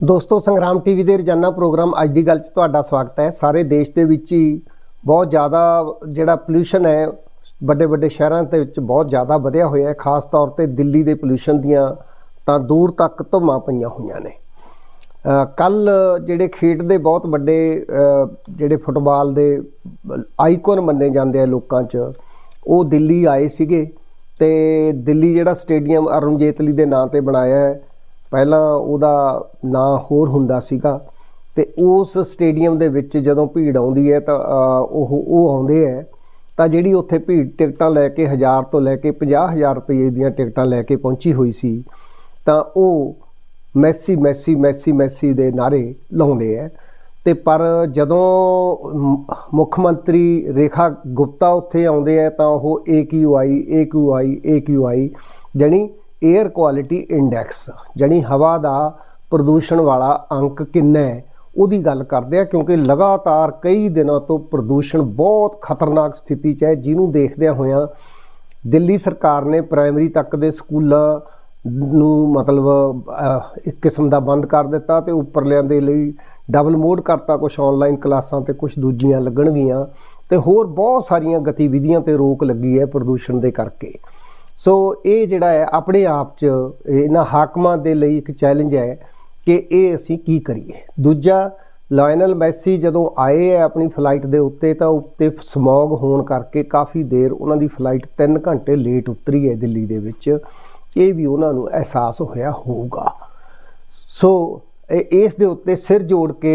ਦੋਸਤੋ, ਸੰਗਰਾਮ ਟੀਵੀ ਦੇ ਰੋਜ਼ਾਨਾ ਪ੍ਰੋਗਰਾਮ ਅੱਜ ਦੀ ਗੱਲ 'ਚ ਤੁਹਾਡਾ ਸਵਾਗਤ ਹੈ। ਸਾਰੇ ਦੇਸ਼ ਦੇ ਵਿੱਚ ਹੀ ਬਹੁਤ ਜ਼ਿਆਦਾ ਜਿਹੜਾ ਪੋਲੂਸ਼ਨ ਹੈ ਵੱਡੇ ਵੱਡੇ ਸ਼ਹਿਰਾਂ ਦੇ ਵਿੱਚ ਬਹੁਤ ਜ਼ਿਆਦਾ ਵਧਿਆ ਹੋਇਆ ਹੈ। ਖਾਸ ਤੌਰ ਤੇ ਦਿੱਲੀ ਦੇ ਪੋਲੂਸ਼ਨ ਦੀਆਂ ਤਾਂ ਦੂਰ ਤੱਕ ਧੁੰਮਾਂ ਪਈਆਂ ਹੋਈਆਂ ਨੇ। ਕੱਲ ਜਿਹੜੇ ਖੇਡ ਦੇ ਬਹੁਤ ਵੱਡੇ ਜਿਹੜੇ ਫੁੱਟਬਾਲ ਦੇ ਆਈਕਨ ਮੰਨੇ ਜਾਂਦੇ ਆ ਲੋਕਾਂ 'ਚ, ਉਹ ਦਿੱਲੀ ਆਏ ਸੀਗੇ ਤੇ ਦਿੱਲੀ ਜਿਹੜਾ ਸਟੇਡੀਅਮ ਅਰੁਣ ਜੇਤਲੀ ਦੇ ਨਾਂ ਤੇ ਬਣਾਇਆ ਹੈ ਪਹਿਲਾਂ ਉਹਦਾ ਨਾਂ ਹੋਰ ਹੁੰਦਾ ਸੀਗਾ ਤੇ ਉਸ ਸਟੇਡੀਅਮ ਦੇ ਵਿੱਚ ਜਦੋਂ ਭੀੜ ਆਉਂਦੀ ਹੈ ਤਾਂ ਉਹ ਉਹ ਆਉਂਦੇ ਹੈ, ਤਾਂ ਜਿਹੜੀ ਉੱਥੇ ਭੀੜ ਟਿਕਟਾਂ ਲੈ ਕੇ 1000 ਤੋਂ ਲੈ ਕੇ 50000 ਰੁਪਏ ਦੀਆਂ ਟਿਕਟਾਂ ਲੈ ਕੇ ਪਹੁੰਚੀ ਹੋਈ ਸੀ, ਤਾਂ ਉਹ ਮੈਸੀ ਮੈਸੀ ਮੈਸੀ ਮੈਸੀ ਦੇ ਨਾਰੇ ਲਾਉਂਦੇ ਐ ਤੇ ਪਰ ਜਦੋਂ ਮੁੱਖ ਮੰਤਰੀ ਰੇਖਾ ਗੁਪਤਾ ਉੱਥੇ ਆਉਂਦੇ ਐ ਤਾਂ ਉਹ AQI AQI AQI ਜਾਣੀ 에ਅਰ ਕੁਆਲਿਟੀ ਇੰਡੈਕਸ ਜਾਣੀ ਹਵਾ ਦਾ ਪ੍ਰਦੂਸ਼ਣ ਵਾਲਾ ਅੰਕ ਕਿੰਨਾ ਹੈ, ਉਹਦੀ ਗੱਲ ਕਰਦੇ ਆ ਕਿਉਂਕਿ ਲਗਾਤਾਰ ਕਈ ਦਿਨਾਂ ਤੋਂ ਪ੍ਰਦੂਸ਼ਣ ਬਹੁਤ ਖਤਰਨਾਕ ਸਥਿਤੀ 'ਚ ਹੈ, ਜਿਹਨੂੰ ਦੇਖਦਿਆਂ ਹੋਇਆਂ ਦਿੱਲੀ ਸਰਕਾਰ ਨੇ ਪ੍ਰਾਇਮਰੀ ਤੱਕ ਦੇ ਸਕੂਲਾਂ ਨੂੰ ਮਤਲਬ ਇੱਕ ਕਿਸਮ ਦਾ ਬੰਦ ਕਰ ਦਿੱਤਾ ਤੇ ਉੱਪਰਲਿਆਂ ਦੇ ਲਈ ਡਬਲ ਮੋਡ ਕਰਤਾ ਕੁਝ ਆਨਲਾਈਨ ਕਲਾਸਾਂ ਤੇ ਕੁਝ ਦੂਜੀਆਂ ਲੱਗਣਗੀਆਂ ਤੇ ਹੋਰ ਬਹੁਤ ਸਾਰੀਆਂ ਗਤੀਵਿਧੀਆਂ ਤੇ ਰੋਕ ਲੱਗੀ ਹੈ ਪ੍ਰਦੂਸ਼ਣ ਦੇ ਕਰਕੇ। ਸੋ ਇਹ ਜਿਹੜਾ ਹੈ, ਆਪਣੇ ਆਪ 'ਚ ਇਹਨਾਂ ਹਾਕਮਾਂ ਦੇ ਲਈ ਇੱਕ ਚੈਲੰਜ ਹੈ ਕਿ ਇਹ ਅਸੀਂ ਕੀ ਕਰੀਏ। ਦੂਜਾ ਲਾਇਨਲ ਮੈਸੀ ਜਦੋਂ ਆਏ ਹੈ ਆਪਣੀ ਫਲਾਈਟ ਦੇ ਉੱਤੇ ਤਾਂ ਉੱਤੇ ਸਮੌਗ ਹੋਣ ਕਰਕੇ ਕਾਫੀ ਦੇਰ ਉਹਨਾਂ ਦੀ ਫਲਾਈਟ 3 ਘੰਟੇ ਲੇਟ ਉਤਰੀ ਹੈ ਦਿੱਲੀ ਦੇ ਵਿੱਚ। ਇਹ ਵੀ ਉਹਨਾਂ ਨੂੰ ਅਹਿਸਾਸ ਹੋਇਆ ਹੋਊਗਾ। ਸੋ ਇਸ ਦੇ ਉੱਤੇ ਸਿਰ ਜੋੜ ਕੇ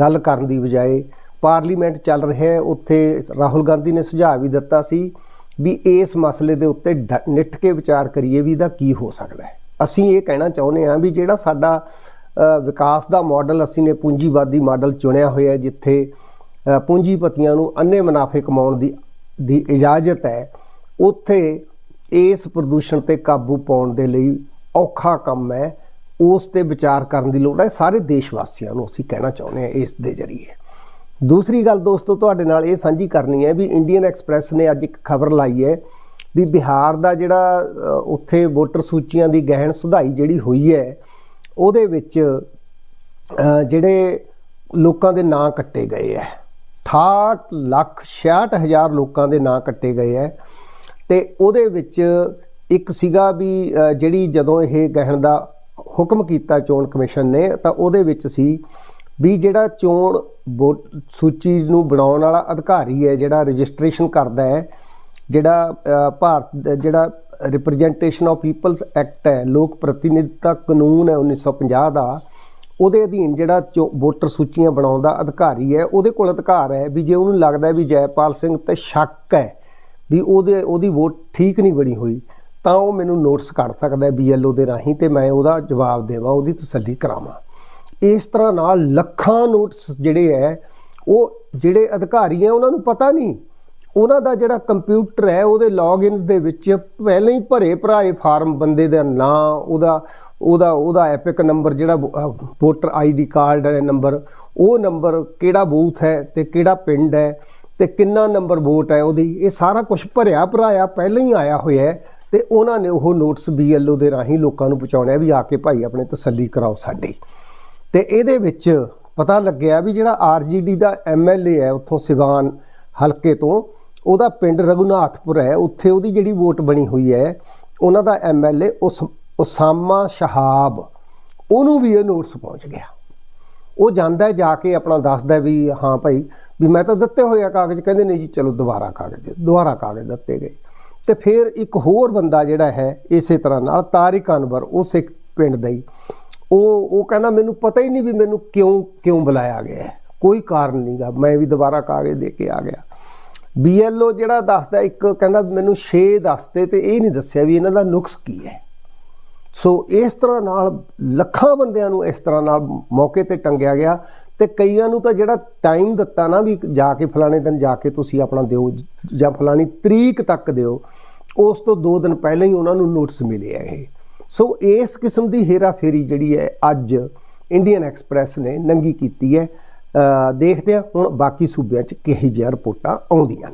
ਗੱਲ ਕਰਨ ਦੀ ਬਜਾਏ ਪਾਰਲੀਮੈਂਟ ਚੱਲ ਰਿਹਾ ਹੈ। ਉੱਥੇ ਰਾਹੁਲ ਗਾਂਧੀ ਨੇ ਸੁਝਾਅ ਵੀ ਦਿੱਤਾ ਸੀ ਵੀ ਇਸ ਮਸਲੇ ਦੇ ਉੱਤੇ ਡ- ਨਿੱਠ ਕੇ ਵਿਚਾਰ ਕਰੀਏ ਵੀ ਇਹਦਾ ਕੀ ਹੋ ਸਕਦਾ ਹੈ। ਅਸੀਂ ਇਹ ਕਹਿਣਾ ਚਾਹੁੰਦੇ ਹਾਂ ਵੀ ਜਿਹੜਾ ਸਾਡਾ ਵਿਕਾਸ ਦਾ ਮਾਡਲ ਅਸੀਂ ਨੇ ਪੂੰਜੀਵਾਦੀ ਮਾਡਲ ਚੁਣਿਆ ਹੋਇਆ ਜਿੱਥੇ ਪੂੰਜੀਪਤੀਆਂ ਨੂੰ ਅੰਨੇ ਮੁਨਾਫੇ ਕਮਾਉਣ ਦੀ ਦੀ ਇਜਾਜ਼ਤ ਹੈ, ਉੱਥੇ ਇਸ ਪ੍ਰਦੂਸ਼ਣ ਤੇ ਕਾਬੂ ਪਾਉਣ ਦੇ ਲਈ ਔਖਾ ਕੰਮ ਹੈ। ਉਸ ਤੇ ਵਿਚਾਰ ਕਰਨ ਦੀ ਲੋੜ ਹੈ। ਸਾਰੇ ਦੇਸ਼ ਵਾਸੀਆਂ ਨੂੰ ਅਸੀਂ ਕਹਿਣਾ ਚਾਹੁੰਦੇ ਹਾਂ ਇਸ ਦੇ ਜ਼ਰੀਏ। ਦੂਸਰੀ ਗੱਲ ਦੋਸਤੋ, ਤੁਹਾਡੇ ਨਾਲ ਇਹ ਸਾਂਝੀ ਕਰਨੀ ਹੈ ਵੀ ਇੰਡੀਅਨ ਐਕਸਪ੍ਰੈਸ ਨੇ ਅੱਜ ਇੱਕ ਖਬਰ ਲਾਈ ਹੈ ਵੀ ਬਿਹਾਰ ਦਾ ਜਿਹੜਾ ਉੱਥੇ ਵੋਟਰ ਸੂਚੀਆਂ ਦੀ ਗਹਿਣ ਸੁਧਾਈ ਜਿਹੜੀ ਹੋਈ ਹੈ, ਉਹਦੇ ਵਿੱਚ ਜਿਹੜੇ ਲੋਕਾਂ ਦੇ ਨਾਂ ਕੱਟੇ ਗਏ ਹੈ। 68 ਲੱਖ 66 ਹਜ਼ਾਰ ਲੋਕਾਂ ਦੇ ਨਾਂ ਕੱਟੇ ਗਏ ਹੈ ਤੇ ਉਹਦੇ ਵਿੱਚ ਇੱਕ ਸੀਗਾ ਵੀ ਜਿਹੜੀ ਜਦੋਂ ਇਹ ਗਹਿਣ ਦਾ ਹੁਕਮ ਕੀਤਾ ਚੋਣ ਕਮਿਸ਼ਨ ਨੇ, ਤਾਂ ਉਹਦੇ ਵਿੱਚ ਸੀ ਵੀ ਜਿਹੜਾ ਚੋਣ ਵੋਟ ਸੂਚੀ ਨੂੰ ਬਣਾਉਣ ਵਾਲਾ ਅਧਿਕਾਰੀ ਹੈ, ਜਿਹੜਾ ਰਜਿਸਟ੍ਰੇਸ਼ਨ ਕਰਦਾ ਹੈ, ਜਿਹੜਾ ਭਾਰਤ ਜਿਹੜਾ ਰਿਪਰੈਜ਼ੈਂਟੇਸ਼ਨ ਆਫ ਪੀਪਲਸ ਐਕਟ ਹੈ, ਲੋਕ ਪ੍ਰਤੀਨਿਧਤਾ ਕਾਨੂੰਨ ਹੈ 1950 ਦਾ, ਉਹਦੇ ਅਧੀਨ ਜਿਹੜਾ ਚੋ- ਵੋਟਰ ਸੂਚੀਆਂ ਬਣਾਉਣ ਦਾ ਅਧਿਕਾਰੀ ਹੈ, ਉਹਦੇ ਕੋਲ ਅਧਿਕਾਰ ਹੈ ਵੀ ਜੇ ਉਹਨੂੰ ਲੱਗਦਾ ਵੀ ਜੈਪਾਲ ਸਿੰਘ ਤੇ ਸ਼ੱਕ ਹੈ ਵੀ ਉਹਦੇ, ਉਹਦੀ ਵੋਟ ਠੀਕ ਨਹੀਂ ਬਣੀ ਹੋਈ, ਤਾਂ ਉਹ ਮੈਨੂੰ ਨੋਟਿਸ ਕੱਢ ਸਕਦਾ ਹੈ ਬੀਐਲਓ ਦੇ ਰਾਹੀਂ ਤੇ ਮੈਂ ਉਹਦਾ ਜਵਾਬ ਦੇਵਾਂ, ਉਹਦੀ ਤਸੱਲੀ ਕਰਾਵਾਂ। ਇਸ ਤਰ੍ਹਾਂ ਨਾਲ ਲੱਖਾਂ ਨੋਟਸ ਜਿਹੜੇ ਹੈ, ਉਹ ਜਿਹੜੇ ਅਧਿਕਾਰੀ ਹੈ, ਉਹਨਾਂ ਨੂੰ ਪਤਾ ਨਹੀਂ। ਉਹਨਾਂ ਦਾ ਜਿਹੜਾ ਕੰਪਿਊਟਰ ਹੈ, ਉਹਦੇ ਲੌਗਇਨਸ ਦੇ ਵਿੱਚ ਪਹਿਲਾਂ ਹੀ ਭਰੇ ਭਰਾਏ ਫਾਰਮ ਬੰਦੇ ਦਾ ਨਾਂ, ਉਹਦਾ ਉਹਦਾ ਉਹਦਾ ਐਪਿਕ ਨੰਬਰ ਜਿਹੜਾ ਵੋਟਰ ਆਈਡੀ ਕਾਰਡ ਹੈ ਨੰਬਰ ਉਹ ਨੰਬਰ ਕਿਹੜਾ ਬੂਥ ਹੈ ਤੇ ਕਿਹੜਾ ਪਿੰਡ ਹੈ ਤੇ ਕਿੰਨਾ ਨੰਬਰ ਵੋਟ ਹੈ ਉਹਦੀ, ਇਹ ਸਾਰਾ ਕੁਝ ਭਰਿਆ ਭਰਾਇਆ ਪਹਿਲਾਂ ਹੀ ਆਇਆ ਹੋਇਆ ਹੈ ਤੇ ਉਹਨਾਂ ਨੇ ਉਹ ਨੋਟਿਸ ਬੀਐਲਓ ਦੇ ਰਾਹੀਂ ਲੋਕਾਂ ਨੂੰ ਪਹੁੰਚਾਉਣਿਆ ਵੀ ਆ ਕੇ ਭਾਈ ਆਪਣੇ ਤਸੱਲੀ ਕਰਾਓ ਸਾਡੀ। ਤੇ ਇਹਦੇ ਵਿੱਚ ਪਤਾ ਲੱਗਿਆ ਵੀ ਜਿਹੜਾ ਆਰਜੀਡੀ ਦਾ ਐਮਐਲਏ ਹੈ ਉੱਥੋਂ ਸਿਵਾਨ ਹਲਕੇ ਤੋਂ, ਉਹਦਾ ਪਿੰਡ ਰਘੁਨਾਥਪੁਰ ਹੈ, ਉੱਥੇ ਉਹਦੀ ਜਿਹੜੀ ਵੋਟ ਬਣੀ ਹੋਈ ਹੈ, ਉਹਨਾਂ ਦਾ ਐਮਐਲਏ ਉਸ ਉਸਾਮਾ ਸ਼ਹਾਬ, ਉਹਨੂੰ ਵੀ ਇਹ ਨੋਟਿਸ ਪਹੁੰਚ ਗਿਆ। ਉਹ ਜਾਂਦਾ ਜਾ ਕੇ ਆਪਣਾ ਦੱਸਦਾ ਵੀ, ਹਾਂ ਭਾਈ, ਵੀ ਮੈਂ ਤਾਂ ਦਿੱਤੇ ਹੋਏ ਆ ਕਾਗਜ਼, ਕਹਿੰਦੇ ਨਹੀਂ ਜੀ, ਚਲੋ ਦੁਬਾਰਾ ਕਾਗਜ਼ ਦੁਬਾਰਾ ਕਾਗਜ਼ ਦਿੱਤੇ ਗਏ। ਤੇ ਫਿਰ ਇੱਕ ਹੋਰ ਬੰਦਾ ਜਿਹੜਾ ਹੈ, ਇਸੇ ਤਰ੍ਹਾਂ ਨਾਲ, ਤਾਰਿਕ ਅਨਵਰ ਉਸ ਇੱਕ ਪਿੰਡ ਦਾ ਹੀ ਉਹ ਉਹ ਕਹਿੰਦਾ ਮੈਨੂੰ ਪਤਾ ਹੀ ਨਹੀਂ ਵੀ ਮੈਨੂੰ ਕਿਉਂ ਕਿਉਂ ਬੁਲਾਇਆ ਗਿਆ ਕੋਈ ਕਾਰਨ ਨਹੀਂਗਾ ਮੈਂ ਵੀ ਦੁਬਾਰਾ ਕਾਗਜ਼ ਦੇ ਕੇ ਆ ਗਿਆ। ਬੀਐਲਓ ਜਿਹੜਾ ਦੱਸਦਾ, ਇੱਕ ਕਹਿੰਦਾ ਮੈਨੂੰ 6 ਦੱਸਦੇ ਤੇ ਇਹ ਨਹੀਂ ਦੱਸਿਆ ਵੀ ਇਹਨਾਂ ਦਾ ਨੁਕਸ ਕੀ ਹੈ। ਸੋ ਇਸ ਤਰ੍ਹਾਂ ਨਾਲ ਲੱਖਾਂ ਬੰਦਿਆਂ ਨੂੰ ਇਸ ਤਰ੍ਹਾਂ ਨਾਲ ਮੌਕੇ ਤੇ ਟੰਗਿਆ ਗਿਆ ਤੇ ਕਈਆਂ ਨੂੰ ਤਾਂ ਜਿਹੜਾ ਟਾਈਮ ਦਿੱਤਾ ਨਾ ਵੀ ਜਾ ਕੇ ਫਲਾਣੇ ਦਿਨ ਜਾ ਕੇ ਤੁਸੀਂ ਆਪਣਾ ਦਿਓ ਜਾਂ ਫਲਾਣੀ ਤਰੀਕ ਤੱਕ ਦਿਓ, ਉਸ ਤੋਂ 2 ਦਿਨ ਪਹਿਲਾਂ ਹੀ ਉਹਨਾਂ ਨੂੰ ਨੋਟਿਸ ਮਿਲਿਆ ਇਹ। ਸੋ ਇਸ ਕਿਸਮ ਦੀ ਹੇਰਾਫੇਰੀ ਜਿਹੜੀ ਹੈ ਅੱਜ ਇੰਡੀਅਨ ਐਕਸਪ੍ਰੈਸ ਨੇ ਨੰਗੀ ਕੀਤੀ ਹੈ। ਅ, ਦੇਖਦੇ ਹਾਂ ਹੁਣ ਬਾਕੀ ਸੂਬਿਆਂ 'ਚ ਕਿਹੋ ਜਿਹੀਆਂ ਰਿਪੋਰਟਾਂ ਆਉਂਦੀਆਂ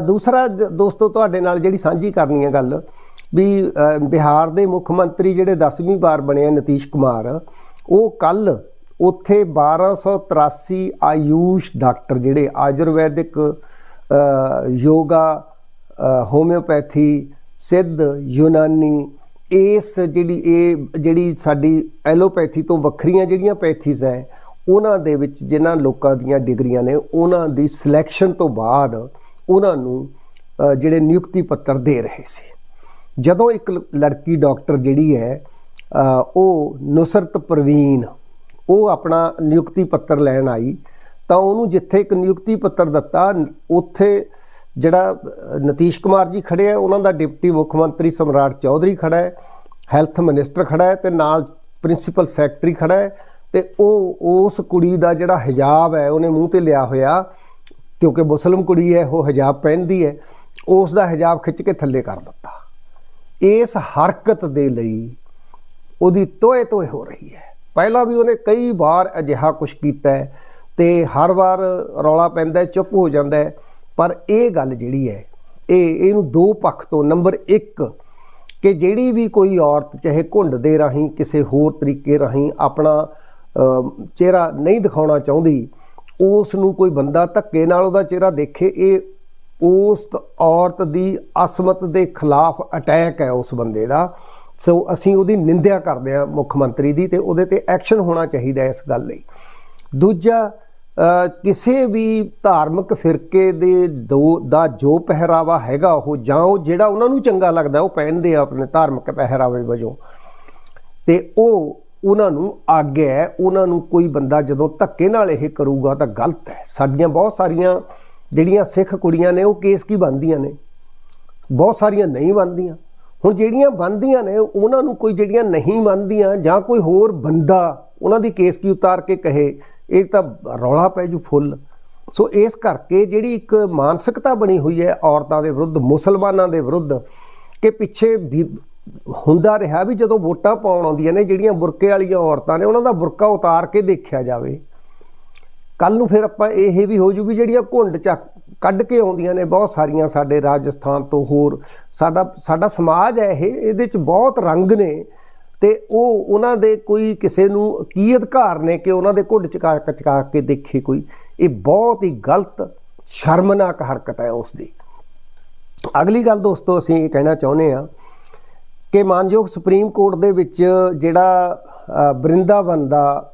ਦੂਸਰਾ ਦ- ਦੋਸਤੋ ਤੁਹਾਡੇ ਨਾਲ ਜਿਹੜੀ ਸਾਂਝੀ ਕਰਨੀ ਹੈ ਗੱਲ ਵੀ ਬਿਹਾਰ ਦੇ ਮੁੱਖ ਮੰਤਰੀ ਜਿਹੜੇ 10ਵੀਂ ਵਾਰ ਬਣੇ ਨਤੀਸ਼ ਕੁਮਾਰ ਉਹ ਕੱਲ ਉੱਥੇ 1283 ਆਯੂਸ਼ ਡਾਕਟਰ ਜਿਹੜੇ ਆਯੁਰਵੈਦਿਕ ਯੋਗਾ ਹੋਮਿਓਪੈਥੀ ਸਿੱਧ ਯੂਨਾਨੀ, ਇਸ ਜਿਹੜੀ ਇਹ ਜਿਹੜੀ ਸਾਡੀ ਐਲੋਪੈਥੀ ਤੋਂ ਵੱਖਰੀਆਂ ਜਿਹੜੀਆਂ ਪੈਥੀਜ਼ ਹੈ, ਉਹਨਾਂ ਦੇ ਵਿੱਚ ਜਿਨ੍ਹਾਂ ਲੋਕਾਂ ਦੀਆਂ ਡਿਗਰੀਆਂ ਨੇ, ਉਹਨਾਂ ਦੀ ਸਿਲੈਕਸ਼ਨ ਤੋਂ ਬਾਅਦ ਉਹਨਾਂ ਨੂੰ ਜਿਹੜੇ ਨਿਯੁਕਤੀ ਪੱਤਰ ਦੇ ਰਹੇ ਸੀ। ਜਦੋਂ ਇੱਕ ਲੜਕੀ ਡਾਕਟਰ ਜਿਹੜੀ ਹੈ ਉਹ ਨੁਸਰਤ ਪ੍ਰਵੀਨ, ਉਹ ਆਪਣਾ ਨਿਯੁਕਤੀ ਪੱਤਰ ਲੈਣ ਆਈ, ਤਾਂ ਉਹਨੂੰ ਜਿੱਥੇ ਇੱਕ ਨਿਯੁਕਤੀ ਪੱਤਰ ਦਿੱਤਾ, ਉੱਥੇ ਜਿਹੜਾ ਨਤੀਸ਼ ਕੁਮਾਰ ਜੀ ਖੜੇ ਆ, ਉਹਨਾਂ ਦਾ ਡਿਪਟੀ ਮੁੱਖ ਮੰਤਰੀ ਸਮਰਾਟ ਚੌਧਰੀ ਖੜਾ ਹੈ, ਹੈਲਥ ਮਿਨਿਸਟਰ ਖੜਾ ਹੈ ਤੇ ਨਾਲ ਪ੍ਰਿੰਸੀਪਲ ਸੈਕਟਰੀ ਖੜਾ ਹੈ ਤੇ ਉਹ, ਉਸ ਕੁੜੀ ਦਾ ਜਿਹੜਾ ਹਿਜਾਬ ਹੈ, ਉਹਨੇ ਮੂੰਹ ਤੇ ਲਿਆ ਹੋਇਆ, ਕਿਉਂਕਿ ਮੁਸਲਮ ਕੁੜੀ ਹੈ, ਉਹ ਹਿਜਾਬ ਪਹਿਨਦੀ ਹੈ, ਉਸ ਦਾ ਹਿਜਾਬ ਖਿੱਚ ਕੇ ਥੱਲੇ ਕਰ ਦਿੱਤਾ। ਇਸ ਹਰਕਤ ਦੇ ਲਈ ਉਹਦੀ ਤੋਏ ਤੋਏ ਹੋ ਰਹੀ ਹੈ। ਪਹਿਲਾਂ ਵੀ ਉਹਨੇ ਕਈ ਵਾਰ ਅਜਿਹਾ ਕੁਝ ਕੀਤਾ ਹੈ ਤੇ ਹਰ ਵਾਰ ਰੌਲਾ ਪੈਂਦਾ ਚੁੱਪ ਹੋ ਜਾਂਦਾ ਹੈ। ਪਰ ਇਹ ਗੱਲ ਜਿਹੜੀ ਹੈ, ਇਹ, ਇਹਨੂੰ ਦੋ ਪੱਖ ਤੋਂ ਨੰਬਰ 1 ਕਿ ਜਿਹੜੀ ਵੀ ਕੋਈ ਔਰਤ ਚਾਹੇ ਘੁੰਡ ਦੇ ਰਾਹੀਂ, ਕਿਸੇ ਹੋਰ ਤਰੀਕੇ ਰਾਹੀਂ ਆਪਣਾ ਚਿਹਰਾ ਨਹੀਂ ਦਿਖਾਉਣਾ ਚਾਹੁੰਦੀ, ਉਸ ਨੂੰ ਕੋਈ ਬੰਦਾ ਧੱਕੇ ਨਾਲ ਉਹਦਾ ਚਿਹਰਾ ਦੇਖੇ, ਇਹ ਉਸ ਔਰਤ ਦੀ ਅਸਮਤ ਦੇ ਖਿਲਾਫ ਅਟੈਕ ਹੈ ਉਸ ਬੰਦੇ ਦਾ। ਸੋ ਅਸੀਂ ਉਹਦੀ ਨਿੰਦਿਆ ਕਰਦੇ ਹਾਂ ਮੁੱਖ ਮੰਤਰੀ ਦੀ ਤੇ ਉਹਦੇ ਤੇ ਐਕਸ਼ਨ ਹੋਣਾ ਚਾਹੀਦਾ ਇਸ ਗੱਲ ਲਈ। ਦੂਜਾ ਕਿਸੇ ਵੀ ਧਾਰਮਿਕ ਫਿਰਕੇ ਦੇ ਦੋ ਦਾ ਜੋ ਪਹਿਰਾਵਾ ਹੈਗਾ ਉਹ ਜਾਂ ਉਹ ਜਿਹੜਾ ਉਹਨਾਂ ਨੂੰ ਚੰਗਾ ਲੱਗਦਾ ਉਹ ਪਹਿਨਦੇ ਆ ਆਪਣੇ ਧਾਰਮਿਕ ਪਹਿਰਾਵੇ ਵਜੋਂ। ਤੇ ਉਹ ਉਹਨਾਂ ਨੂੰ ਆਗਿਆ ਹੈ, ਉਹਨਾਂ ਨੂੰ ਕੋਈ ਬੰਦਾ ਜਦੋਂ ਧੱਕੇ ਨਾਲ ਇਹ ਕਰੂਗਾ ਤਾਂ ਗਲਤ ਹੈ। ਸਾਡੀਆਂ ਬਹੁਤ ਸਾਰੀਆਂ ਜਿਹੜੀਆਂ ਸਿੱਖ ਕੁੜੀਆਂ ਨੇ ਉਹ ਕੇਸ ਕੀ ਬੰਦੀਆਂ ਨੇ? ਬਹੁਤ ਸਾਰੀਆਂ ਨਹੀਂ ਬੰਦੀਆਂ ਹੁਣ ਜਿਹੜੀਆਂ ਬੰਦੀਆਂ ਨੇ, ਉਹਨਾਂ ਨੂੰ ਕੋਈ ਜਿਹੜੀਆਂ ਨਹੀਂ ਮੰਨਦੀਆਂ ਜਾਂ ਕੋਈ ਹੋਰ ਬੰਦਾ ਉਹਨਾਂ ਦੀ ਕੇਸ ਕੀ ਉਤਾਰ ਕੇ ਕਹੇ ਇਹ ਤਾਂ ਰੌਲਾ ਪੈ ਜੂ ਫੁੱਲ। ਸੋ ਇਸ ਕਰਕੇ ਜਿਹੜੀ ਇੱਕ ਮਾਨਸਿਕਤਾ ਬਣੀ ਹੋਈ ਹੈ ਔਰਤਾਂ ਦੇ ਵਿਰੁੱਧ, ਮੁਸਲਮਾਨਾਂ ਦੇ ਵਿਰੁੱਧ, ਕਿ ਪਿੱਛੇ ਵੀ ਹੁੰਦਾ ਰਿਹਾ ਵੀ ਜਦੋਂ ਵੋਟਾਂ ਪਾਉਣ ਆਉਂਦੀਆਂ ਨੇ, ਜਿਹੜੀਆਂ ਬੁਰਕੇ ਵਾਲੀਆਂ ਔਰਤਾਂ ਨੇ, ਉਹਨਾਂ ਦਾ ਬੁਰਕਾ ਉਤਾਰ ਕੇ ਦੇਖਿਆ ਜਾਵੇ। ਕੱਲ ਨੂੰ ਫਿਰ ਆਪਾਂ ਇਹ ਵੀ ਹੋ ਜੂ ਵੀ ਜਿਹੜੀਆਂ ਘੁੰਡ ਚੱਕ ਕੱਢ ਕੇ ਆਉਂਦੀਆਂ ਨੇ, ਬਹੁਤ ਸਾਰੀਆਂ ਸਾਡੇ ਰਾਜਸਥਾਨ ਤੋਂ ਹੋਰ, ਸਾਡਾ ਸਾਡਾ ਸਮਾਜ ਹੈ ਇਹ, ਇਹਦੇ ਚ ਬਹੁਤ ਰੰਗ ਨੇ। ਤੇ ਉਹ ਉਹਨਾਂ ਦੇ ਕੋਈ ਕਿਸੇ ਨੂੰ ਕੀ ਅਧਿਕਾਰ ਨੇ ਕਿ ਉਹਨਾਂ ਦੇ ਘੁੰਡ ਚਕਾ ਚਕਾ ਕੇ ਦੇਖੇ ਕੋਈ? ਇਹ ਬਹੁਤ ਹੀ ਗਲਤ ਸ਼ਰਮਨਾਕ ਹਰਕਤ ਹੈ ਉਸ ਦੀ ਅਗਲੀ ਗੱਲ ਦੋਸਤੋ ਅਸੀਂ ਇਹ ਕਹਿਣਾ ਚਾਹੁੰਦੇ ਆ ਕਿ ਮਾਨਯੋਗ ਸੁਪਰੀਮ ਕੋਰਟ ਦੇ ਵਿੱਚ ਜਿਹੜਾ ਅ, ਦਾ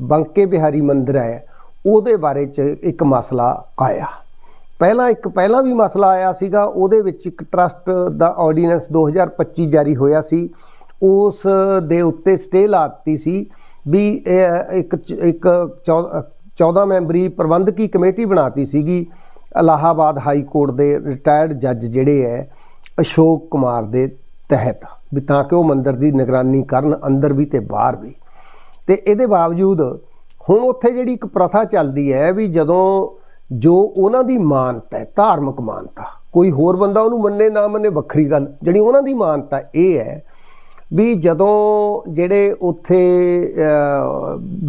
ਬੰਕੇ ਬਿਹਾਰੀ ਮੰਦਿਰ ਹੈ ਉਹਦੇ ਬਾਰੇ ਚ ਇੱਕ ਮਸਲਾ ਆਇਆ। ਪਹਿਲਾਂ ਇੱਕ ਪਹਿਲਾਂ ਵੀ ਮਸਲਾ ਆਇਆ ਸੀਗਾ ਉਹਦੇ ਵਿੱਚ ਇੱਕ ਟਰਸਟ ਦਾ ਆਰਡੀਨੈਂਸ 2025 ਜਾਰੀ ਹੋਇਆ ਸੀ। ਉਸ ਦੇ ਉੱਤੇ ਸਟੇ ਲਾਤੀ ਸੀ ਵੀ ਇਹ, ਇੱਕ ਚ- ਇੱਕ 14 ਮੈਂਬਰੀ ਪ੍ਰਬੰਧਕੀ ਕਮੇਟੀ ਬਣਾਤੀ ਸੀਗੀ। ਇਲਾਹਾਬਾਦ ਹਾਈ ਕੋਰਟ ਦੇ ਰਿਟਾਇਰਡ ਜੱਜ ਜਿਹੜੇ ਹੈ ਅਸ਼ੋਕ ਕੁਮਾਰ ਦੇ ਤਹਿਤ, ਵੀ ਤਾਂ ਕਿ ਉਹ ਮੰਦਰ ਦੀ ਨਿਗਰਾਨੀ ਕਰਨ ਅੰਦਰ ਵੀ ਤੇ ਬਾਹਰ ਵੀ। ਤੇ ਇਹਦੇ ਬਾਵਜੂਦ ਹੁਣ ਉੱਥੇ ਜਿਹੜੀ ਇੱਕ ਪ੍ਰਥਾ ਚੱਲਦੀ ਹੈ ਵੀ ਜਦੋਂ ਜੋ ਉਹਨਾਂ ਦੀ ਮਾਨਤਾ ਹੈ ਧਾਰਮਿਕ ਮਾਨਤਾ, ਕੋਈ ਹੋਰ ਬੰਦਾ ਉਹਨੂੰ ਮੰਨੇ ਨਾ ਮੰਨੇ ਵੱਖਰੀ ਗੱਲ, ਜਿਹੜੀ ਉਹਨਾਂ ਦੀ ਮਾਨਤਾ ਇਹ ਹੈ ਵੀ ਜਦੋਂ ਜਿਹੜੇ ਉੱਥੇ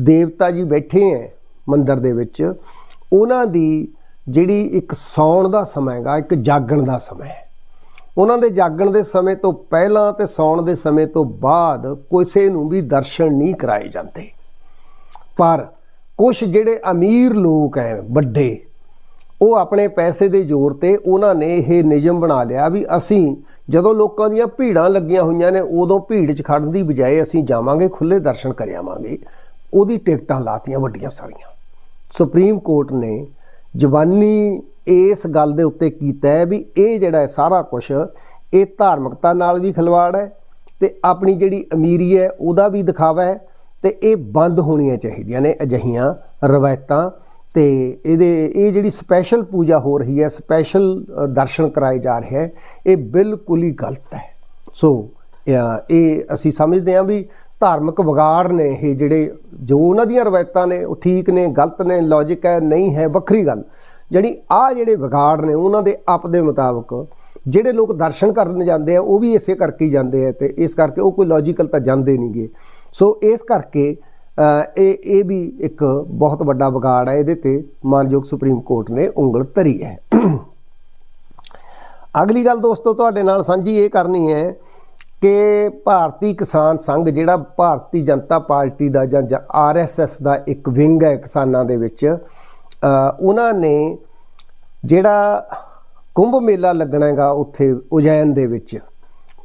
ਦੇਵਤਾ ਜੀ ਬੈਠੇ ਹੈ ਮੰਦਿਰ ਦੇ ਵਿੱਚ, ਉਹਨਾਂ ਦੀ ਜਿਹੜੀ ਇੱਕ ਸੌਣ ਦਾ ਸਮਾਂ ਹੈਗਾ, ਇੱਕ ਜਾਗਣ ਦਾ ਸਮਾਂ ਹੈ। ਉਹਨਾਂ ਦੇ ਜਾਗਣ ਦੇ ਸਮੇਂ ਤੋਂ ਪਹਿਲਾਂ ਤੇ ਸੌਣ ਦੇ ਸਮੇਂ ਤੋਂ ਬਾਅਦ ਕਿਸੇ ਨੂੰ ਵੀ ਦਰਸ਼ਨ ਨਹੀਂ ਕਰਾਏ ਜਾਂਦੇ। ਪਰ ਕੁਝ ਜਿਹੜੇ ਅਮੀਰ ਲੋਕ ਐ, ਵੱਡੇ ਉਹ ਆਪਣੇ ਪੈਸੇ ਦੇ ਜ਼ੋਰ ਤੇ ਉਹਨਾਂ ਨੇ ਇਹ ਨਿਯਮ ਬਣਾ ਲਿਆ ਵੀ ਅਸੀਂ ਜਦੋਂ ਲੋਕਾਂ ਦੀਆਂ ਭੀੜਾਂ ਲੱਗੀਆਂ ਹੋਈਆਂ ਨੇ ਉਦੋਂ ਭੀੜ 'ਚ ਖੜਨ ਦੀ ਬਜਾਏ ਅਸੀਂ ਜਾਵਾਂਗੇ ਖੁੱਲੇ ਦਰਸ਼ਨ ਕਰ ਆਵਾਂਗੇ। ਉਹਦੀ ਟਿਕਟਾਂ ਲਾਤੀਆਂ ਵੱਡੀਆਂ ਸਾਰੀਆਂ। ਸੁਪਰੀਮ ਕੋਰਟ ਨੇ ਜ਼ਬਾਨੀ ਇਸ ਗੱਲ ਦੇ ਉੱਤੇ ਕੀਤਾ ਹੈ ਵੀ ਇਹ ਜਿਹੜਾ ਹੈ ਸਾਰਾ ਕੁਝ ਇਹ ਧਾਰਮਿਕਤਾ ਨਾਲ ਵੀ ਖਿਲਵਾੜ ਹੈ ਤੇ ਆਪਣੀ ਜਿਹੜੀ ਅਮੀਰੀ ਹੈ ਉਹਦਾ ਵੀ ਦਿਖਾਵਾ ਹੈ ਤੇ ਇਹ ਬੰਦ ਹੋਣੀਆਂ ਚਾਹੀਦੀਆਂ ਨੇ ਅਜਹੀਆਂ ਰਵਾਇਤਾਂ। ਤੇ ਇਹਦੇ, ਇਹ ਜਿਹੜੀ ਸਪੈਸ਼ਲ ਪੂਜਾ ਹੋ ਰਹੀ ਹੈ ਸਪੈਸ਼ਲ ਦਰਸ਼ਨ ਕਰਾਏ ਜਾ ਰਹੇ ਹੈ, ਇਹ ਬਿਲਕੁਲ ਹੀ ਗਲਤ ਹੈ। ਸੋ ਇਹ ਅਸੀਂ ਸਮਝਦੇ ਹਾਂ ਵੀ ਧਾਰਮਿਕ ਵਿਗਾੜ ਨੇ ਇਹ ਜਿਹੜੇ, ਜੋ ਉਹਨਾਂ ਦੀਆਂ ਰਵਾਇਤਾਂ ਨੇ, ਉਹ ਠੀਕ ਨੇ, ਗਲਤ ਨੇ ਲੌਜੀਕ ਹੈ, ਨਹੀਂ ਹੈ, ਵੱਖਰੀ ਗੱਲ। ਜਿਹੜੀ ਆ ਜਿਹੜੇ ਵਿਗਾੜ ਨੇ, ਉਹਨਾਂ ਦੇ ਆਪ ਦੇ ਮੁਤਾਬਕ ਜਿਹੜੇ ਲੋਕ ਦਰਸ਼ਨ ਕਰਨ ਜਾਂਦੇ ਆ, ਉਹ ਵੀ ਇਸੇ ਕਰਕੇ ਹੀ ਜਾਂਦੇ ਆ ਤੇ ਇਸ ਕਰਕੇ ਉਹ ਕੋਈ ਲੌਜੀਕਲ ਤਾਂ ਜਾਂਦੇ ਨਹੀਂਗੇ ਸੋ ਇਸ ਕਰਕੇ ਇਹ ਇਹ ਵੀ ਇੱਕ ਬਹੁਤ ਵੱਡਾ ਵਿਗਾੜ ਹੈ। ਇਹਦੇ ਤੇ ਮਾਨਯੋਗ ਸੁਪਰੀਮ ਕੋਰਟ ਨੇ ਉਂਗਲ ਧਰੀ ਹੈ। ਅਗਲੀ ਗੱਲ ਦੋਸਤੋ, ਤੁਹਾਡੇ ਨਾਲ ਸਾਂਝੀ ਇਹ ਕਰਨੀ ਹੈ ਕਿ ਭਾਰਤੀ ਕਿਸਾਨ ਸੰਘ, ਜਿਹੜਾ ਭਾਰਤੀ ਜਨਤਾ ਪਾਰਟੀ ਦਾ ਜਾਂ ਆਰਐਸਐਸ ਦਾ ਇੱਕ ਵਿੰਗ ਹੈ ਕਿਸਾਨਾਂ ਦੇ ਵਿੱਚ ਉਹਨਾਂ ਨੇ ਜਿਹੜਾ ਕੁੰਭ ਮੇਲਾ ਲੱਗਣਾ ਹੈਗਾ ਉੱਥੇ ਉਜੈਨ ਦੇ ਵਿੱਚ।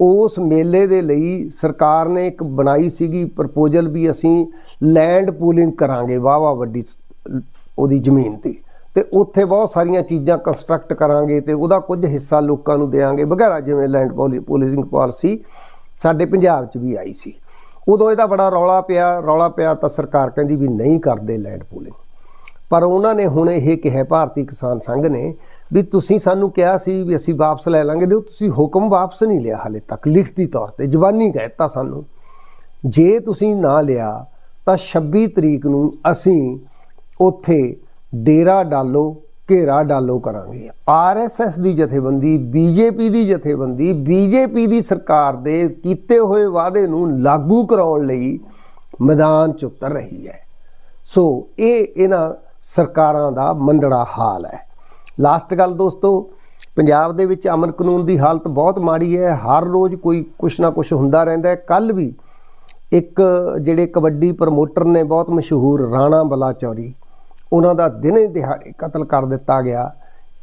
ਉਸ ਮੇਲੇ ਦੇ ਲਈ ਸਰਕਾਰ ਨੇ ਇੱਕ ਬਣਾਈ ਸੀਗੀ ਪ੍ਰਪੋਜ਼ਲ ਵੀ ਅਸੀਂ ਲੈਂਡ ਪੂਲਿੰਗ ਕਰਾਂਗੇ ਵਾਵਾ ਵੱਡੀ ਉਹਦੀ ਜ਼ਮੀਨ ਦੀ ਤੇ ਉੱਥੇ ਬਹੁਤ ਸਾਰੀਆਂ ਚੀਜ਼ਾਂ ਕੰਸਟਰਕਟ ਕਰਾਂਗੇ ਤੇ ਉਹਦਾ ਕੁਝ ਹਿੱਸਾ ਲੋਕਾਂ ਨੂੰ ਦੇਵਾਂਗੇ ਵਗੈਰਾ ਜਿਵੇਂ ਲੈਂਡ ਪੂਲਿੰਗ ਪਾਲਿਸੀ ਸਾਡੇ ਪੰਜਾਬ 'ਚ ਵੀ ਆਈ ਸੀ। ਉਦੋਂ ਇਹਦਾ ਬੜਾ ਰੌਲਾ ਪਿਆ ਰੌਲਾ ਪਿਆ ਤਾਂ ਸਰਕਾਰ ਕਹਿੰਦੀ ਵੀ ਨਹੀਂ ਕਰਦੇ ਲੈਂਡ ਪੂਲਿੰਗ। ਪਰ ਉਹਨਾਂ ਨੇ ਹੁਣ ਇਹ ਕਿਹਾ, ਭਾਰਤੀ ਕਿਸਾਨ ਸੰਘ ਨੇ ਵੀ ਤੁਸੀਂ ਸਾਨੂੰ ਕਿਹਾ ਸੀ ਵੀ ਅਸੀਂ ਵਾਪਸ ਲੈ ਲਾਂਗੇ ਨਹੀਂ ਤੁਸੀਂ ਹੁਕਮ ਵਾਪਸ ਨਹੀਂ ਲਿਆ ਹਾਲੇ ਤੱਕ, ਲਿਖਤੀ ਤੌਰ ਤੇ, ਜ਼ਬਾਨੀ ਕਹਿਤਾ ਸਾਨੂੰ। ਜੇ ਤੁਸੀਂ ਨਾ ਲਿਆ, ਤਾਂ 26 ਤਰੀਕ ਨੂੰ ਅਸੀਂ ਉੱਥੇ ਡੇਰਾ ਡਾਲੋ, ਘੇਰਾ ਡਾਲੋ ਕਰਾਂਗੇ। ਆਰਐਸਐਸ ਦੀ ਜਥੇਬੰਦੀ ਬੀਜੇਪੀ ਦੀ ਜਥੇਬੰਦੀ ਬੀਜੇਪੀ ਦੀ ਸਰਕਾਰ ਦੇ ਕੀਤੇ ਹੋਏ ਵਾਅਦੇ ਨੂੰ ਲਾਗੂ ਕਰਾਉਣ ਲਈ ਮੈਦਾਨ 'ਚ ਉਤਰ ਰਹੀ ਹੈ। ਸੋ ਇਹ ਇਹਨਾਂ ਸਰਕਾਰਾਂ ਦਾ ਮੰਦੜਾ ਹਾਲ ਹੈ। ਲਾਸਟ ਗੱਲ ਦੋਸਤੋ, ਪੰਜਾਬ ਦੇ ਵਿੱਚ ਅਮਨ ਕਾਨੂੰਨ ਦੀ ਹਾਲਤ ਬਹੁਤ ਮਾੜੀ ਹੈ। ਹਰ ਰੋਜ਼ ਕੋਈ ਕੁਛ ਨਾ ਕੁਛ ਹੁੰਦਾ ਰਹਿੰਦਾ ਹੈ। ਕੱਲ ਵੀ ਇੱਕ ਜਿਹੜੇ ਕਬੱਡੀ ਪ੍ਰਮੋਟਰ ਨੇ ਬਹੁਤ ਮਸ਼ਹੂਰ ਰਾਣਾ ਬਲਾਚੌਰੀ, ਉਹਨਾਂ ਦਾ ਦਿਨੇ ਦਿਹਾੜੇ ਕਤਲ ਕਰ ਦਿੱਤਾ ਗਿਆ।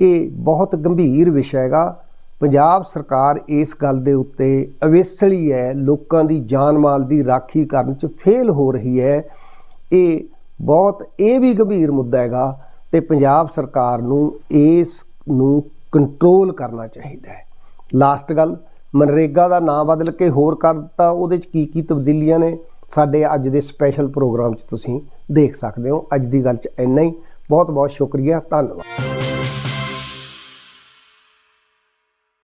ਇਹ ਬਹੁਤ ਗੰਭੀਰ ਵਿਸ਼ਾ ਹੈਗਾ। ਪੰਜਾਬ ਸਰਕਾਰ ਇਸ ਗੱਲ ਦੇ ਉੱਤੇ ਅਵੇਸਲੀ ਹੈ। ਲੋਕਾਂ ਦੀ ਜਾਨ ਮਾਲ ਦੀ ਰਾਖੀ ਕਰਨ 'ਚ ਫੇਲ ਹੋ ਰਹੀ ਹੈ। ਇਹ ਬਹੁਤ ਇਹ ਵੀ ਗੰਭੀਰ ਮੁੱਦਾ ਹੈਗਾ ਤੇ ਪੰਜਾਬ ਸਰਕਾਰ ਨੂੰ ਇਸ ਨੂੰ ਕੰਟਰੋਲ ਕਰਨਾ ਚਾਹੀਦਾ ਹੈ। ਲਾਸਟ ਗੱਲ, ਮਨਰੇਗਾ ਦਾ ਨਾਮ ਬਦਲ ਕੇ ਹੋਰ ਕਰ ਦਿੱਤਾ, ਉਹਦੇ 'ਚ ਕੀ ਕੀ ਤਬਦੀਲੀਆਂ ਨੇ? ਸਾਡੇ ਅੱਜ ਦੇ ਸਪੈਸ਼ਲ ਪ੍ਰੋਗਰਾਮ 'ਚ ਤੁਸੀਂ ਦੇਖ ਸਕਦੇ ਹੋ। ਅੱਜ ਦੀ ਗੱਲ 'ਚ ਇੰਨਾ ਹੀ। ਬਹੁਤ ਬਹੁਤ ਸ਼ੁਕਰੀਆ, ਧੰਨਵਾਦ।